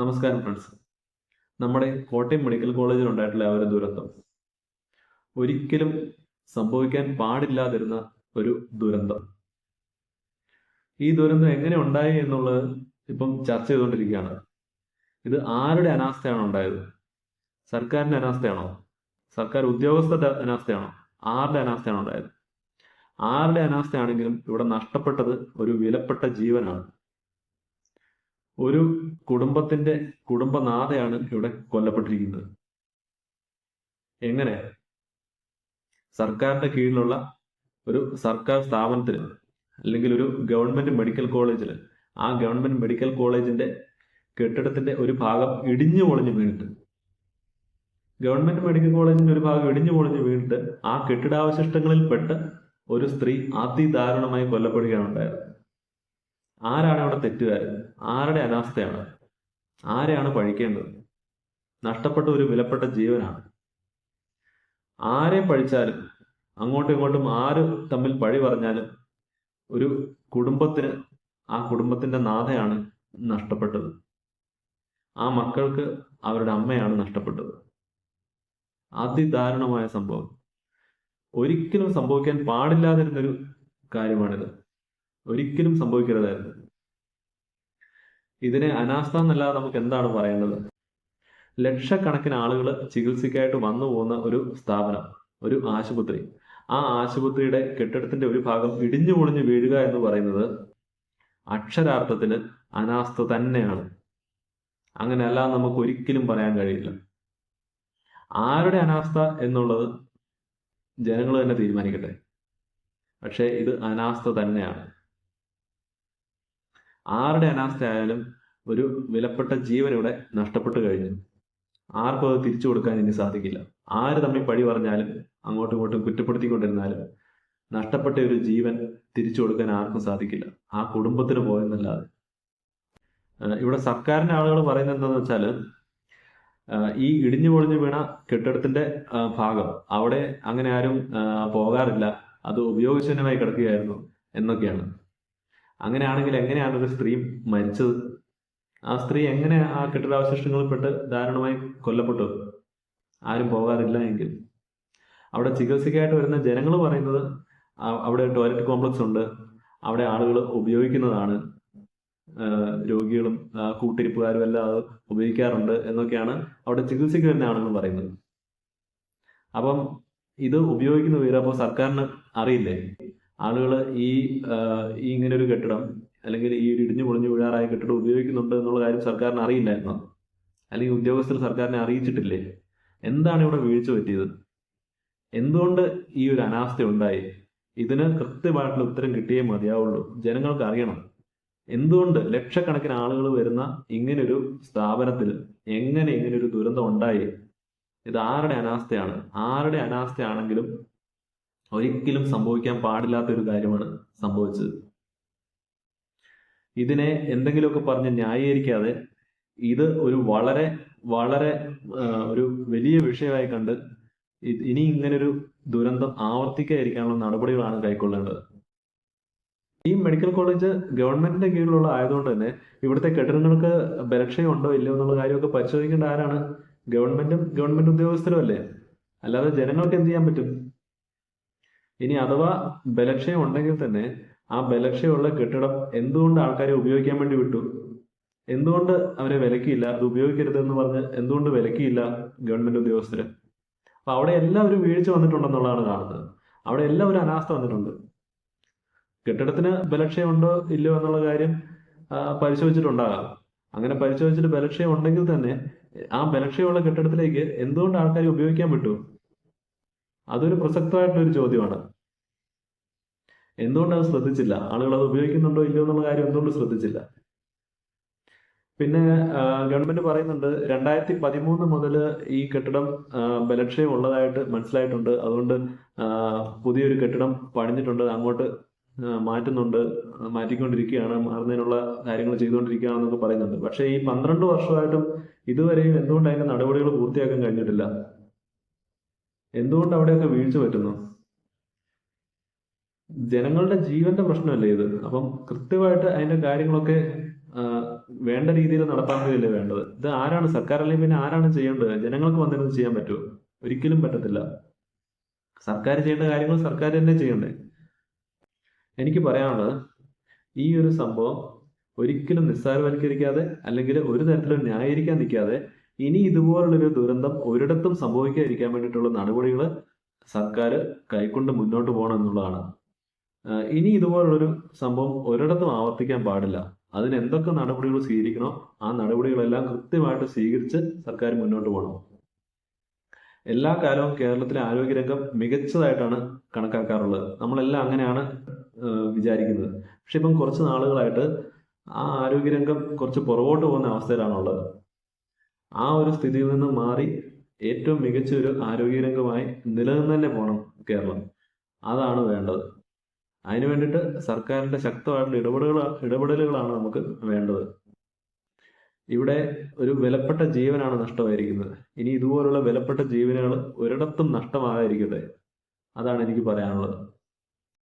നമസ്കാരം ഫ്രണ്ട്സ് നമ്മുടെ കോട്ടയം മെഡിക്കൽ കോളേജിൽ ഉണ്ടായിട്ടുള്ള ആ ഒരു ദുരന്തം ഒരിക്കലും സംഭവിക്കാൻ പാടില്ലാതിരുന്ന ഒരു ദുരന്തം. ഈ ദുരന്തം എങ്ങനെ ഉണ്ടായി എന്നുള്ളത് ഇപ്പം ചർച്ച ചെയ്തുകൊണ്ടിരിക്കുകയാണ്. ഇത് ആരുടെ അനാസ്ഥയാണ് ഉണ്ടായത്? സർക്കാരിന്റെ അനാസ്ഥയാണോ? സർക്കാർ ഉദ്യോഗസ്ഥരുടെ അനാസ്ഥയാണോ? ആരുടെ അനാസ്ഥയാണ് ഉണ്ടായത്? ആരുടെ അനാസ്ഥയാണെങ്കിലും ഇവിടെ നഷ്ടപ്പെട്ടത് ഒരു വിലപ്പെട്ട ജീവനാണ്. ഒരു കുടുംബത്തിന്റെ കുടുംബനാഥയാണ് ഇവിടെ കൊല്ലപ്പെട്ടിരിക്കുന്നത്. എങ്ങനെ? സർക്കാരിന്റെ കീഴിലുള്ള ഒരു സർക്കാർ സ്ഥാപനത്തിൽ അല്ലെങ്കിൽ ഒരു ഗവൺമെന്റ് മെഡിക്കൽ കോളേജിൽ ആ ഗവൺമെന്റ് മെഡിക്കൽ കോളേജിന്റെ കെട്ടിടത്തിന്റെ ഒരു ഭാഗം ഇടിഞ്ഞു പൊളിഞ്ഞു വീണിട്ട് ഗവൺമെന്റ് മെഡിക്കൽ കോളേജിന്റെ ഒരു ഭാഗം ഇടിഞ്ഞു പൊളിഞ്ഞു വീണിട്ട് ആ കെട്ടിടാവശിഷ്ടങ്ങളിൽപ്പെട്ട് ഒരു സ്ത്രീ അതിദാരുണമായി കൊല്ലപ്പെടുകയാണ് ഉണ്ടായത്. ആരാണ് അവിടെ തെറ്റുകാരൻ ആരുടെ അനാസ്ഥയാണ്? ആരെയാണ് പഴിക്കേണ്ടത്? നഷ്ടപ്പെട്ട ഒരു വിലപ്പെട്ട ജീവനാണ്. ആരെയും പഴിച്ചാലും അങ്ങോട്ടും ഇങ്ങോട്ടും ആര് തമ്മിൽ പഴി പറഞ്ഞാലും ഒരു കുടുംബത്തിന് ആ കുടുംബത്തിന്റെ നാഥയാണ് നഷ്ടപ്പെട്ടത്. ആ മക്കൾക്ക് അവരുടെ അമ്മയാണ് നഷ്ടപ്പെട്ടത്. അതിദാരുണമായ സംഭവം. ഒരിക്കലും സംഭവിക്കാൻ പാടില്ലാതിരുന്നൊരു കാര്യമാണിത്. ഒരിക്കലും സംഭവിക്കരുതായിരുന്നു. ഇതിനെ അനാസ്ഥ എന്നല്ലാതെ നമുക്ക് എന്താണ് പറയേണ്ടത്? ലക്ഷക്കണക്കിന് ആളുകൾ ചികിത്സയ്ക്കായിട്ട് വന്നു പോകുന്ന ഒരു സ്ഥാപനം ഒരു ആശുപത്രി. ആ ആശുപത്രിയുടെ കെട്ടിടത്തിന്റെ ഒരു ഭാഗം ഇടിഞ്ഞു പൊളിഞ്ഞു വീഴുക എന്ന് പറയുന്നത് അക്ഷരാർത്ഥത്തിന് അനാസ്ഥ തന്നെയാണ്. അങ്ങനെ അല്ലാതെ നമുക്ക് ഒരിക്കലും പറയാൻ കഴിയില്ല. ആരുടെ അനാസ്ഥ എന്നുള്ളത് ജനങ്ങൾ തന്നെ തീരുമാനിക്കട്ടെ. പക്ഷേ ഇത് അനാസ്ഥ തന്നെയാണ്. ആരുടെ അനാസ്ഥ ആയാലും ഒരു വിലപ്പെട്ട ജീവൻ ഇവിടെ നഷ്ടപ്പെട്ടു കഴിഞ്ഞു. ആർക്കും അത് തിരിച്ചു കൊടുക്കാൻ ഇനി സാധിക്കില്ല. ആര് തമ്മിൽ പഴി പറഞ്ഞാലും അങ്ങോട്ടും ഇങ്ങോട്ടും കുറ്റപ്പെടുത്തിക്കൊണ്ടിരുന്നാലും നഷ്ടപ്പെട്ട ഒരു ജീവൻ തിരിച്ചു കൊടുക്കാൻ ആർക്കും സാധിക്കില്ല. ആ കുടുംബത്തിന് പോയെന്നല്ലാതെ. ഇവിടെ സർക്കാരിന്റെ ആളുകൾ പറയുന്നത് എന്താണെന്ന് വെച്ചാൽ ഈ ഇടിഞ്ഞു പൊളിഞ്ഞു വീണ കെട്ടിടത്തിന്റെ ഭാഗം അവിടെ അങ്ങനെ ആരും പോകാറില്ല. അത് ഉപയോഗശൂന്യമായി കിടക്കുകയായിരുന്നു എന്നൊക്കെയാണ്. അങ്ങനെയാണെങ്കിൽ എങ്ങനെയാണ് ഒരു സ്ത്രീ മരിച്ചത്? ആ സ്ത്രീ എങ്ങനെ ആ കെട്ടിടാവശിഷ്ടങ്ങളിൽപ്പെട്ട് ദാരുണമായി കൊല്ലപ്പെട്ടു? ആരും പോകാറില്ല എങ്കിൽ. അവിടെ ചികിത്സയ്ക്കായിട്ട് വരുന്ന ജനങ്ങൾ പറയുന്നത് അവിടെ ടോയ്ലറ്റ് കോംപ്ലക്സ് ഉണ്ട്. അവിടെ ആളുകൾ ഉപയോഗിക്കുന്നതാണ്. രോഗികളും കൂട്ടിരിപ്പുകാരും എല്ലാം അത് ഉപയോഗിക്കാറുണ്ട് എന്നൊക്കെയാണ് അവിടെ ചികിത്സയ്ക്ക് വരുന്ന ആളുകൾ പറയുന്നത്. അപ്പം ഇത് ഉപയോഗിക്കുന്ന വിവരം അപ്പോൾ സർക്കാരിന് അറിയില്ലേ? ആളുകൾ ഈ ഇങ്ങനെ ഒരു കെട്ടിടം അല്ലെങ്കിൽ ഈ ഒരു ഇടിഞ്ഞു പൊളിഞ്ഞു വീഴാറായ കെട്ടിടം ഉപയോഗിക്കുന്നുണ്ട് എന്നുള്ള കാര്യം സർക്കാരിന് അറിയില്ലായിരുന്നു. അല്ലെങ്കിൽ ഉദ്യോഗസ്ഥർ സർക്കാരിനെ അറിയിച്ചിട്ടില്ലേ? എന്താണ് ഇവിടെ വീഴ്ച പറ്റിയത്? എന്തുകൊണ്ട് ഈ ഒരു അനാസ്ഥ ഉണ്ടായി? ഇതിന് കൃത്യമായിട്ടുള്ള ഉത്തരം കിട്ടിയേ മതിയാവുള്ളൂ. ജനങ്ങൾക്ക് അറിയണം. എന്തുകൊണ്ട് ലക്ഷക്കണക്കിന് ആളുകൾ വരുന്ന ഇങ്ങനൊരു സ്ഥാപനത്തിൽ എങ്ങനെ ഇങ്ങനൊരു ദുരന്തം ഉണ്ടായി? ഇത് ആരുടെ അനാസ്ഥയാണ്? ആരുടെ അനാസ്ഥയാണെങ്കിലും ഒരിക്കലും സംഭവിക്കാൻ പാടില്ലാത്ത ഒരു കാര്യമാണ് സംഭവിച്ചത്. ഇതിനെ എന്തെങ്കിലുമൊക്കെ പറഞ്ഞ് ന്യായീകരിക്കാതെ ഇത് ഒരു വളരെ വളരെ ഒരു വലിയ വിഷയമായി കണ്ട് ഇനി ഇങ്ങനൊരു ദുരന്തം ആവർത്തിക്കാതിരിക്കാനുള്ള നടപടികളാണ് കൈക്കൊള്ളേണ്ടത്. ഈ മെഡിക്കൽ കോളേജ് ഗവൺമെന്റിന്റെ കീഴിലുള്ള ആയതുകൊണ്ട് തന്നെ ഇവിടുത്തെ കെട്ടിടങ്ങൾക്ക് ബലക്ഷയം ഇല്ലയോ എന്നുള്ള കാര്യമൊക്കെ പരിശോധിക്കേണ്ട ആരാണ് ഗവൺമെന്റും ഗവൺമെന്റ് ഉദ്യോഗസ്ഥരും അല്ലേ? അല്ലാതെ ജനങ്ങൾക്ക് എന്ത് ചെയ്യാൻ പറ്റും? ഇനി അഥവാ ബലക്ഷയം ഉണ്ടെങ്കിൽ തന്നെ ആ ബലക്ഷയമുള്ള കെട്ടിടം എന്തുകൊണ്ട് ആൾക്കാരെ ഉപയോഗിക്കാൻ വേണ്ടി വിട്ടു? എന്തുകൊണ്ട് അവരെ വിലക്കിയില്ല? അത് ഉപയോഗിക്കരുത് എന്ന് പറഞ്ഞ് എന്തുകൊണ്ട് വിലക്കിയില്ല ഗവൺമെന്റ് ഉദ്യോഗസ്ഥര്? അപ്പൊ അവിടെ എല്ലാവരും വീഴ്ച വന്നിട്ടുണ്ടെന്നുള്ളതാണ് കാണുന്നത്. അവിടെ എല്ലാം ഒരു അനാസ്ഥ വന്നിട്ടുണ്ട്. കെട്ടിടത്തിന് ബലക്ഷയമുണ്ടോ ഇല്ലയോ എന്നുള്ള കാര്യം പരിശോധിച്ചിട്ടുണ്ടാകാം. അങ്ങനെ പരിശോധിച്ചിട്ട് ബലക്ഷയം ഉണ്ടെങ്കിൽ തന്നെ ആ ബലക്ഷയമുള്ള കെട്ടിടത്തിലേക്ക് എന്തുകൊണ്ട് ആൾക്കാർ ഉപയോഗിക്കാൻ വിട്ടു? അതൊരു പ്രസക്തമായിട്ടുള്ളൊരു ചോദ്യമാണ്. എന്തുകൊണ്ട് അത് ശ്രദ്ധിച്ചില്ല? ആളുകൾ അത് ഉപയോഗിക്കുന്നുണ്ടോ ഇല്ലയോ എന്നുള്ള കാര്യം എന്തുകൊണ്ട് ശ്രദ്ധിച്ചില്ല? പിന്നെ ഗവൺമെന്റ് പറയുന്നുണ്ട് രണ്ടായിരത്തി പതിമൂന്ന് മുതൽ ഈ കെട്ടിടം ബലക്ഷയം ഉള്ളതായിട്ട് മനസ്സിലായിട്ടുണ്ട്. അതുകൊണ്ട് പുതിയൊരു കെട്ടിടം പണിഞ്ഞിട്ടുണ്ട് അങ്ങോട്ട് മാറ്റുന്നുണ്ട് മാറ്റിക്കൊണ്ടിരിക്കുകയാണ് മാറുന്നതിനുള്ള കാര്യങ്ങൾ ചെയ്തുകൊണ്ടിരിക്കുകയാണെന്നൊക്കെ പറയുന്നുണ്ട്. പക്ഷേ ഈ പന്ത്രണ്ട് വർഷമായിട്ടും ഇതുവരെയും എന്തുകൊണ്ട് അതിന്റെ നടപടികൾ പൂർത്തിയാക്കാൻ കഴിഞ്ഞിട്ടില്ല? എന്തുകൊണ്ട് അവിടെയൊക്കെ വീഴ്ച പറ്റുന്നു? ജനങ്ങളുടെ ജീവന്റെ പ്രശ്നമല്ലേ ഇത്? അപ്പം കൃത്യമായിട്ട് അതിന്റെ കാര്യങ്ങളൊക്കെ വേണ്ട രീതിയിൽ നടപ്പാക്കുകയല്ലേ വേണ്ടത്? ഇത് ആരാണ് സർക്കാർ അല്ലെങ്കിൽ പിന്നെ ആരാണ് ചെയ്യേണ്ടത്? ജനങ്ങൾക്ക് വന്നിരുന്ന് ചെയ്യാൻ പറ്റുമോ? ഒരിക്കലും പറ്റത്തില്ല. സർക്കാർ ചെയ്യേണ്ട കാര്യങ്ങൾ സർക്കാർ തന്നെ ചെയ്യണ്ടേ? എനിക്ക് പറയാനുള്ളത് ഈ ഒരു സംഭവം ഒരിക്കലും നിസ്സാരവൽക്കരിക്കാതെ അല്ലെങ്കിൽ ഒരു തരത്തിലും ന്യായീകരിക്കാൻ നിൽക്കാതെ ഇനി ഇതുപോലുള്ളൊരു ദുരന്തം ഒരിടത്തും സംഭവിക്കാതിരിക്കാൻ വേണ്ടിയിട്ടുള്ള നടപടികൾ സർക്കാർ കൈക്കൊണ്ട് മുന്നോട്ട് പോകണം എന്നുള്ളതാണ്. ഇനി ഇതുപോലുള്ളൊരു സംഭവം ഒരിടത്തും ആവർത്തിക്കാൻ പാടില്ല. അതിന് എന്തൊക്കെ നടപടികൾ സ്വീകരിക്കണോ ആ നടപടികളെല്ലാം കൃത്യമായിട്ട് സ്വീകരിച്ച് സർക്കാർ മുന്നോട്ട് പോകണം. എല്ലാ കാലവും കേരളത്തിലെ ആരോഗ്യരംഗം മികച്ചതായിട്ടാണ് കണക്കാക്കാറുള്ളത്. നമ്മളെല്ലാം അങ്ങനെയാണ് വിചാരിക്കുന്നത്. പക്ഷെ ഇപ്പം കുറച്ച് നാളുകളായിട്ട് ആ ആരോഗ്യരംഗം കുറച്ച് പുറകോട്ട് പോകുന്ന അവസ്ഥയിലാണുള്ളത്. ആ ഒരു സ്ഥിതിയിൽ നിന്ന് മാറി ഏറ്റവും മികച്ച ഒരു ആരോഗ്യരംഗമായി നിലനിന്ന് തന്നെ പോകണം കേരളം. അതാണ് വേണ്ടത്. അതിനു വേണ്ടിയിട്ട് സർക്കാരിന്റെ ശക്തമായിട്ടുള്ള ഇടപെടലുകൾ ഇടപെടലുകളാണ് നമുക്ക് വേണ്ടത്. ഇവിടെ ഒരു വിലപ്പെട്ട ജീവനാണ് നഷ്ടമായിരിക്കുന്നത്. ഇനി ഇതുപോലുള്ള വിലപ്പെട്ട ജീവനുകൾ ഒരിടത്തും നഷ്ടമാകാതിരിക്കട്ടെ. അതാണ് എനിക്ക് പറയാനുള്ളത്.